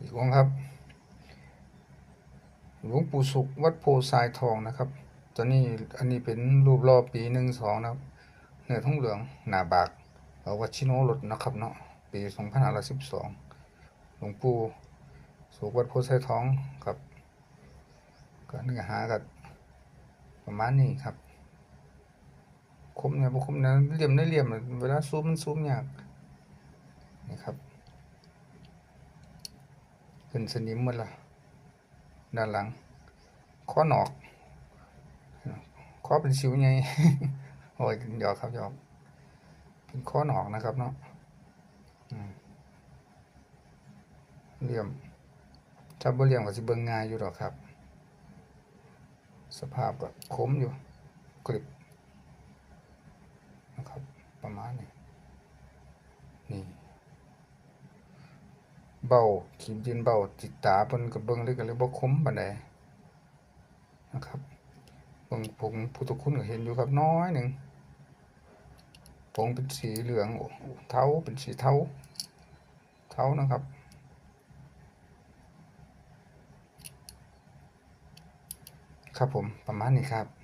อีกองครับ หลวงปู่สุขวัดโพทรายทองนะครับตัวนี้อันนี้เป็นรูปรอบปีหนึ่งสองนะครับเนื้อทองเหลืองหนาบากเอาวัดชิโนรถนะครับเนาะปีสองพันห้าร้อยสิบสองหลวงปู่สุขวัดโพทรายทองครับก็เนื้อหากับประมาณนี้ครับคมเนี่ยบ่คมเนะเหลี่ยมได้เหลี่ยมเวลาซูมมันซูมยากนี่ครับ ขึ้นสนิมหมดละด้านหลังข้อหนอกข้อเป็นสิวไงโอ้ยหยอกครับหยอกเป็นข้อหนอกนะครับเนาะเหลี่ยมถ้าบ่เหลี่ยมก็สิเบิ่งง่ายอยู่ดอกครับ สภาพก็คมอยู่กริบนะครับประมาณนี้ เบาขีดยืนเบาจิตตาเพิ่นก็เบิ่งเลยก็เลยบ่คมปานใดนะครับเบิ่งผงพุทธคุณก็เห็นอยู่ครับน้อยหนึ่งผงเป็นสีเหลืองโอ้เทาเป็นสีเทาเทานะครับครับผมประมาณนี้ครับ